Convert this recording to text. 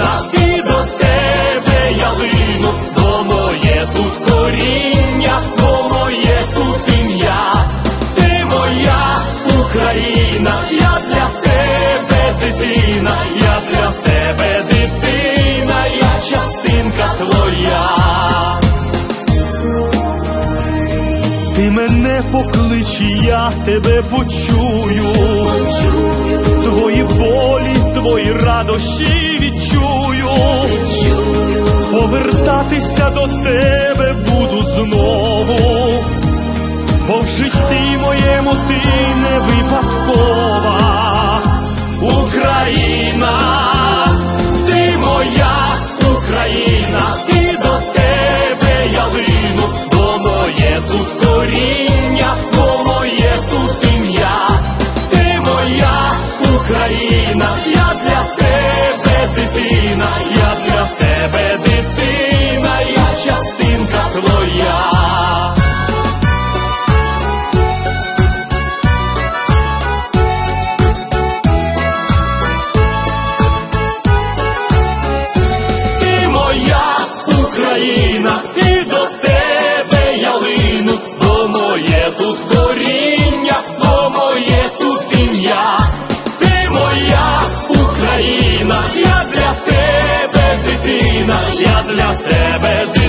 Україна, і до тебе я лину, бо моє тут коріння, бо моє тут ім'я. Ти моя Україна, я для тебе дитина, я для тебе дитина, я частинка твоя. Ти мене поклич, і я тебе почую. Твої болі, твої радощі. Звертатися до тебе буду знову, бо в житті моєму ти не випадкова. Україна, ти моя Україна, і до тебе я вину, бо моє тут коріння, бо моє тут ім'я, ти моя Україна, я для тебе дитина, я для тебе дитина. Україна, і до тебе я лину, бо моє тут коріння, бо моє тут ім'я, ти моя Україна, я для тебе дитина, я для тебе дитина.